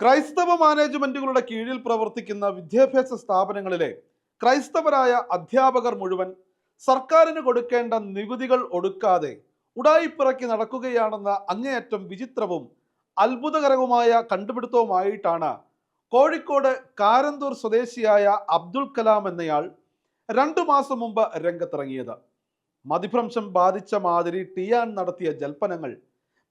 ക്രൈസ്തവ മാനേജ്മെന്റുകളുടെ കീഴിൽ പ്രവർത്തിക്കുന്ന വിദ്യാഭ്യാസ സ്ഥാപനങ്ങളിലെ ക്രൈസ്തവരായ അധ്യാപകർ മുഴുവൻ സർക്കാരിന് കൊടുക്കേണ്ട നികുതികൾ ഒടുക്കാതെ ഉടായിപ്പിറക്കി നടക്കുകയാണെന്ന അങ്ങേയറ്റം വിചിത്രവും അത്ഭുതകരവുമായ കണ്ടുപിടുത്തവുമായിട്ടാണ് കോഴിക്കോട് കാരന്തൂർ സ്വദേശിയായ അബ്ദുൽ കലാം എന്നയാൾ രണ്ടു മാസം മുമ്പ് രംഗത്തിറങ്ങിയത്. മതിഭ്രംശം ബാധിച്ച മാതിരി ടിയാൻ നടത്തിയ ജൽപ്പനങ്ങൾ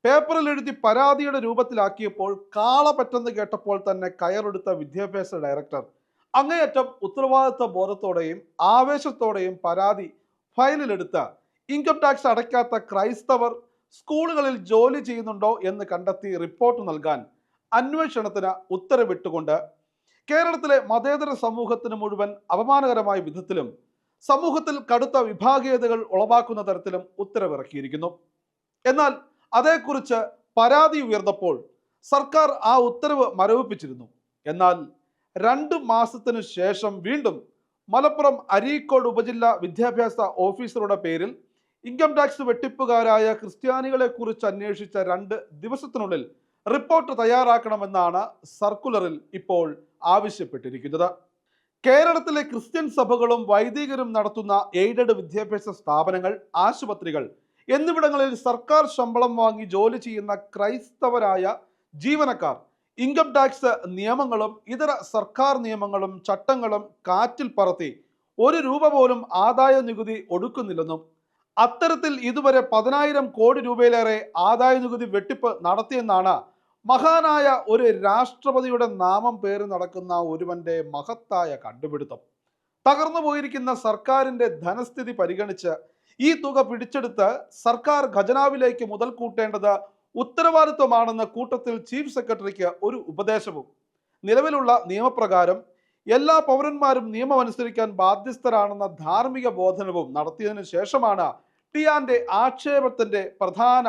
പേപ്പറിൽ എഴുതി പരാതിയുടെ രൂപത്തിലാക്കിയപ്പോൾ കാള പറ്റെന്ന് കേട്ടപ്പോൾ തന്നെ കയറെടുത്ത വിദ്യാഭ്യാസ ഡയറക്ടർ. അങ്ങേയറ്റം ഉത്തരവാദിത്വ ബോധത്തോടെയും ആവേശത്തോടെയും പരാതി ഫയലിലെടുത്ത്. ഇൻകം ടാക്സ് അടയ്ക്കാത്ത ക്രൈസ്തവർ സ്കൂളുകളിൽ ജോലി ചെയ്യുന്നുണ്ടോ എന്ന് കണ്ടെത്തി റിപ്പോർട്ട് നൽകാൻ അന്വേഷണത്തിന് ഉത്തരവിട്ടുകൊണ്ട് കേരളത്തിലെ മതേതര സമൂഹത്തിന് മുഴുവൻ അപമാനകരമായ വിധത്തിലും സമൂഹത്തിൽ കടുത്ത വിഭാഗീയതകൾ ഉളവാക്കുന്ന തരത്തിലും ഉത്തരവിറക്കിയിരിക്കുന്നു. എന്നാൽ അതേക്കുറിച്ച് പരാതി ഉയർന്നപ്പോൾ സർക്കാർ ആ ഉത്തരവ് മരവിപ്പിച്ചിരുന്നു. എന്നാൽ രണ്ട് മാസത്തിനു ശേഷം വീണ്ടും മലപ്പുറം അരീക്കോട് ഉപജില്ല വിദ്യാഭ്യാസ ഓഫീസറുടെ പേരിൽ ഇൻകം ടാക്സ് വെട്ടിപ്പുകാരായ ക്രിസ്ത്യാനികളെ കുറിച്ച് അന്വേഷിച്ച രണ്ട് ദിവസത്തിനുള്ളിൽ റിപ്പോർട്ട് തയ്യാറാക്കണമെന്നാണ് സർക്കുലറിൽ ഇപ്പോൾ ആവശ്യപ്പെട്ടിരിക്കുന്നത്. കേരളത്തിലെ ക്രിസ്ത്യൻ സഭകളും വൈദികരും നടത്തുന്ന എയ്ഡഡ് വിദ്യാഭ്യാസ സ്ഥാപനങ്ങൾ ആശുപത്രികൾ എന്നിവിടങ്ങളിൽ സർക്കാർ ശമ്പളം വാങ്ങി ജോലി ചെയ്യുന്ന ക്രൈസ്തവരായ ജീവനക്കാർ ഇൻകം ടാക്സ് നിയമങ്ങളും ഇതര സർക്കാർ നിയമങ്ങളും ചട്ടങ്ങളും കാറ്റിൽ പറത്തി ഒരു രൂപ പോലും ആദായ നികുതി ഒടുക്കുന്നില്ലെന്നും അത്തരത്തിൽ ഇതുവരെ പതിനായിരം കോടി രൂപയിലേറെ ആദായ നികുതി വെട്ടിപ്പ് നടത്തിയെന്നാണ് മഹാനായ ഒരു രാഷ്ട്രപതിയുടെ നാമം പേര് നടക്കുന്ന ഒരുവന്റെ മഹത്തായ കണ്ടുപിടുത്തം. തകർന്നു പോയിരിക്കുന്ന സർക്കാരിന്റെ ധനസ്ഥിതി പരിഗണിച്ച് ഈ തുക പിടിച്ചെടുത്ത് സർക്കാർ ഖജനാവിലേക്ക് മുതൽ കൂട്ടേണ്ടത് ഉത്തരവാദിത്വമാണെന്ന് കൂട്ടത്തിൽ ചീഫ് സെക്രട്ടറിക്ക് ഒരു ഉപദേശവും. നിലവിലുള്ള നിയമപ്രകാരം എല്ലാ പൗരന്മാരും നിയമം അനുസരിക്കാൻ ബാധ്യസ്ഥരാണെന്ന ധാർമ്മിക ബോധനവും നടത്തിയതിനു ശേഷമാണ് ടിയാന്റെ ആക്ഷേപത്തിന്റെ പ്രധാന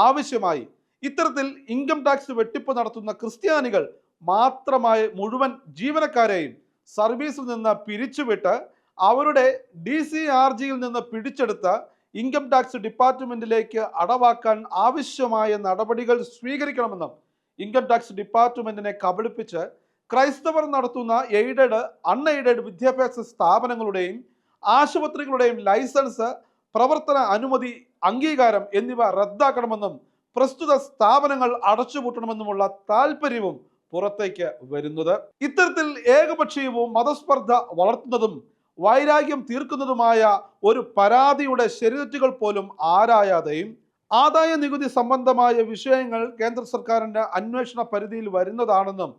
ആവശ്യമായി ഇത്തരത്തിൽ ഇൻകം ടാക്സ് വെട്ടിപ്പ് നടത്തുന്ന ക്രിസ്ത്യാനികൾ മാത്രമായി മുഴുവൻ ജീവനക്കാരെയും സർവീസിൽ നിന്ന് പിരിച്ചുവിട്ട് അവരുടെ ഡി സി ആർ ജിയിൽ നിന്ന് പിടിച്ചെടുത്ത ഇൻകം ടാക്സ് ഡിപ്പാർട്ട്മെന്റിലേക്ക് അടവാക്കാൻ ആവശ്യമായ നടപടികൾ സ്വീകരിക്കണമെന്നും ഇൻകം ടാക്സ് ഡിപ്പാർട്ട്മെന്റിനെ കബളിപ്പിച്ച് ക്രൈസ്തവർ നടത്തുന്ന എയ്ഡഡ് അൺഎയ്ഡഡ് വിദ്യാഭ്യാസ സ്ഥാപനങ്ങളുടെയും ആശുപത്രികളുടെയും ലൈസൻസ് പ്രവർത്തന അനുമതി അംഗീകാരം എന്നിവ റദ്ദാക്കണമെന്നും പ്രസ്തുത സ്ഥാപനങ്ങൾ അടച്ചുപൂട്ടണമെന്നുമുള്ള താല്പര്യവും പുറത്തേക്ക് വരുന്നത്. ഇത്തരത്തിൽ ഏകപക്ഷീയവും മതസ്പർദ്ധ വളർത്തുന്നതും വൈരാഗ്യം തീർക്കുന്നതുമായ ഒരു പരാതിയുടെ ശരിതെറ്റുകൾ പോലും ആരായാതെയും ആദായ നികുതി സംബന്ധമായ വിഷയങ്ങൾ കേന്ദ്ര സർക്കാരിന്റെ അന്വേഷണ പരിധിയിൽ വരുന്നതാണെന്നും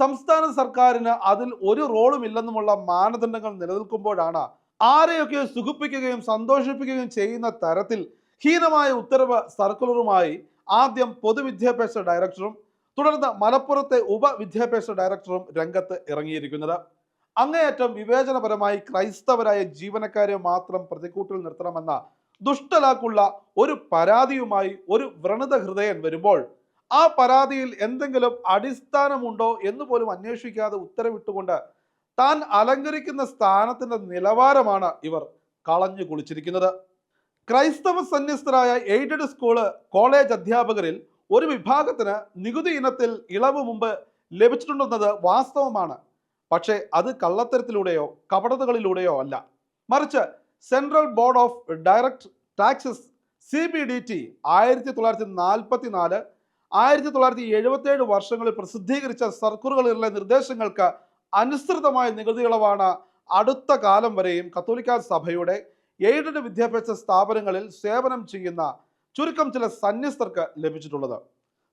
സംസ്ഥാന സർക്കാരിന് അതിൽ ഒരു റോളും ഇല്ലെന്നുമുള്ള മാനദണ്ഡങ്ങൾ നിലനിൽക്കുമ്പോഴാണ് ആരെയൊക്കെ സുഖിപ്പിക്കുകയും സന്തോഷിപ്പിക്കുകയും ചെയ്യുന്ന തരത്തിൽ ഹീനമായ ഉത്തരവ് സർക്കുലറുമായി ആദ്യം പൊതുവിദ്യാഭ്യാസ ഡയറക്ടറും തുടർന്ന് മലപ്പുറത്തെ ഉപവിദ്യാഭ്യാസ ഡയറക്ടറും രംഗത്ത് ഇറങ്ങിയിരിക്കുന്നത്. അങ്ങേയറ്റം വിവേചനപരമായി ക്രൈസ്തവരായ ജീവനക്കാരെ മാത്രം പ്രതിക്കൂട്ടിൽ നിർത്തണമെന്ന ദുഷ്ടലാക്കുള്ള ഒരു പരാതിയുമായി ഒരു വ്രണത ഹൃദയൻ വരുമ്പോൾ ആ പരാതിയിൽ എന്തെങ്കിലും അടിസ്ഥാനമുണ്ടോ എന്ന് പോലും അന്വേഷിക്കാതെ ഉത്തരവിട്ടുകൊണ്ട് താൻ അലങ്കരിക്കുന്ന സ്ഥാനത്തിന്റെ നിലവാരമാണ് ഇവർ കളഞ്ഞു കുളിച്ചിരിക്കുന്നത്. ക്രൈസ്തവ സന്യസ്തരായ എയ്ഡഡ് സ്കൂൾ കോളേജ് അധ്യാപകരിൽ ഒരു വിഭാഗത്തിന് നികുതി ഇനത്തിൽ ഇളവ് മുമ്പ് ലഭിച്ചിട്ടുണ്ടെന്നത് വാസ്തവമാണ്. പക്ഷേ അത് കള്ളത്തരത്തിലൂടെയോ കപടതകളിലൂടെയോ അല്ല. മറിച്ച് central board of direct taxes C B D T ആയിരത്തി തൊള്ളായിരത്തി നാൽപ്പത്തി നാല് ആയിരത്തി തൊള്ളായിരത്തി എഴുപത്തി ഏഴ് വർഷങ്ങളിൽ പ്രസിദ്ധീകരിച്ച സർക്കുലറുകളിലെ നിർദ്ദേശങ്ങൾക്ക് അനുസൃതമായ നികുതി ഇളവാണ് അടുത്ത കാലം വരെയും കത്തോലിക്ക സഭയുടെ എയ്ഡഡ് വിദ്യാഭ്യാസ സ്ഥാപനങ്ങളിൽ സേവനം ചെയ്യുന്ന ചുരുക്കം ചില സന്യസ്തർക്ക് ലഭിച്ചിട്ടുള്ളത്.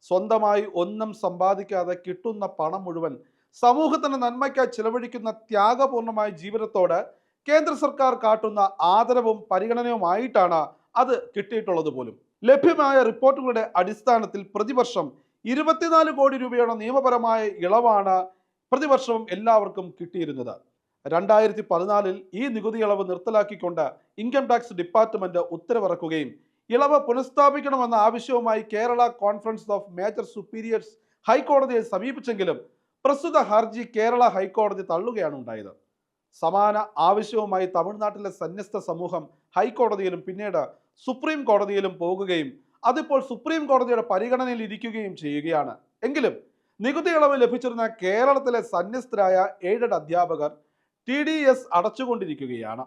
സ്വന്തമായി ഒന്നും സമ്പാദിക്കാതെ കിട്ടുന്ന പണം മുഴുവൻ സമൂഹത്തിന്റെ നന്മയ്ക്കായി ചിലവഴിക്കുന്ന ത്യാഗപൂർണമായ ജീവിതത്തോട് കേന്ദ്ര സർക്കാർ കാട്ടുന്ന ആദരവും പരിഗണനയുമായിട്ടാണ് അത് കിട്ടിയിട്ടുള്ളത് പോലും. ലഭ്യമായ റിപ്പോർട്ടുകളുടെ അടിസ്ഥാനത്തിൽ പ്രതിവർഷം ഇരുപത്തിനാല് കോടി രൂപയുടെ നിയമപരമായ ഇളവാണ് പ്രതിവർഷവും എല്ലാവർക്കും കിട്ടിയിരുന്നത്. രണ്ടായിരത്തി പതിനാലിൽ ഈ നികുതി ഇളവ് നിർത്തലാക്കിക്കൊണ്ട് ഇൻകം ടാക്സ് ഡിപ്പാർട്ട്മെന്റ് ഉത്തരവിറക്കുകയും ഇളവ് പുനഃസ്ഥാപിക്കണമെന്ന ആവശ്യവുമായി Kerala conference of major superiors ഹൈക്കോടതിയെ സമീപിച്ചെങ്കിലും പ്രസ്തുത ഹർജി കേരള ഹൈക്കോടതി തള്ളുകയാണ് ഉണ്ടായത്. സമാന ആവശ്യവുമായി തമിഴ്നാട്ടിലെ സന്യസ്ത സമൂഹം ഹൈക്കോടതിയിലും പിന്നീട് സുപ്രീം കോടതിയിലും പോകുകയും അതിപ്പോൾ സുപ്രീം കോടതിയുടെ പരിഗണനയിൽ ഇരിക്കുകയും ചെയ്യുകയാണ്. എങ്കിലും നികുതി ഇളവ് ലഭിച്ചിരുന്ന കേരളത്തിലെ സന്യസ്തരായ എയ്ഡഡ് അധ്യാപകർ ടി ഡി എസ് അടച്ചുകൊണ്ടിരിക്കുകയാണ്.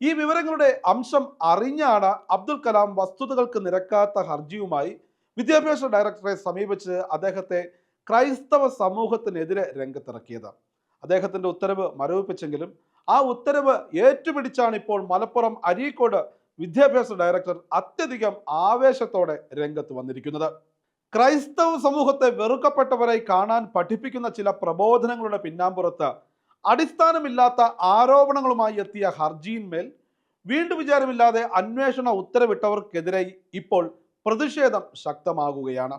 ഈ വിവരങ്ങളുടെ അംശം അറിഞ്ഞാണ് അബ്ദുൽ കലാം വസ്തുതകൾക്ക് നിരക്കാത്ത ഹർജിയുമായി വിദ്യാഭ്യാസ ഡയറക്ടറെ സമീപിച്ച് അദ്ദേഹത്തെ ക്രൈസ്തവ സമൂഹത്തിനെതിരെ രംഗത്തിറക്കിയത്. അദ്ദേഹത്തിന്റെ ഉത്തരവ് മരവിപ്പിച്ചെങ്കിലും ആ ഉത്തരവ് ഏറ്റുപിടിച്ചാണ് ഇപ്പോൾ മലപ്പുറം അരീക്കോട് വിദ്യാഭ്യാസ ഡയറക്ടർ അത്യധികം ആവേശത്തോടെ രംഗത്ത് വന്നിരിക്കുന്നത്. ക്രൈസ്തവ സമൂഹത്തെ വെറുക്കപ്പെട്ടവരായി കാണാൻ പഠിപ്പിക്കുന്ന ചില പ്രബോധനങ്ങളുടെ പിന്നാമ്പുറത്ത് അടിസ്ഥാനമില്ലാത്ത ആരോപണങ്ങളുമായി എത്തിയ ഹർജിയിന്മേൽ വീണ്ടും വിചാരമില്ലാതെ അന്വേഷണ ഉത്തരവിട്ടവർക്കെതിരെ ഇപ്പോൾ പ്രതിഷേധം ശക്തമാകുകയാണ്.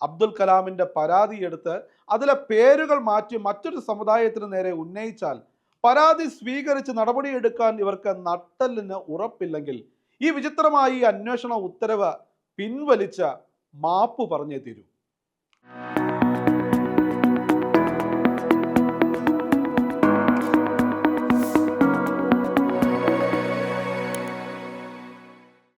അബ്ദുൽ കലാമിന്റെ പരാതി എടുത്ത് അതിലെ പേരുകൾ മാറ്റി മറ്റൊരു സമുദായത്തിന് നേരെ ഉന്നയിച്ചാൽ പരാതി സ്വീകരിച്ച് നടപടിയെടുക്കാൻ ഇവർക്ക് നട്ടലിന് ഉറപ്പില്ലെങ്കിൽ ഈ വിചിത്രമായ ഈ അന്വേഷണ ഉത്തരവ് പിൻവലിച്ച മാപ്പ് പറഞ്ഞേ തീരൂ.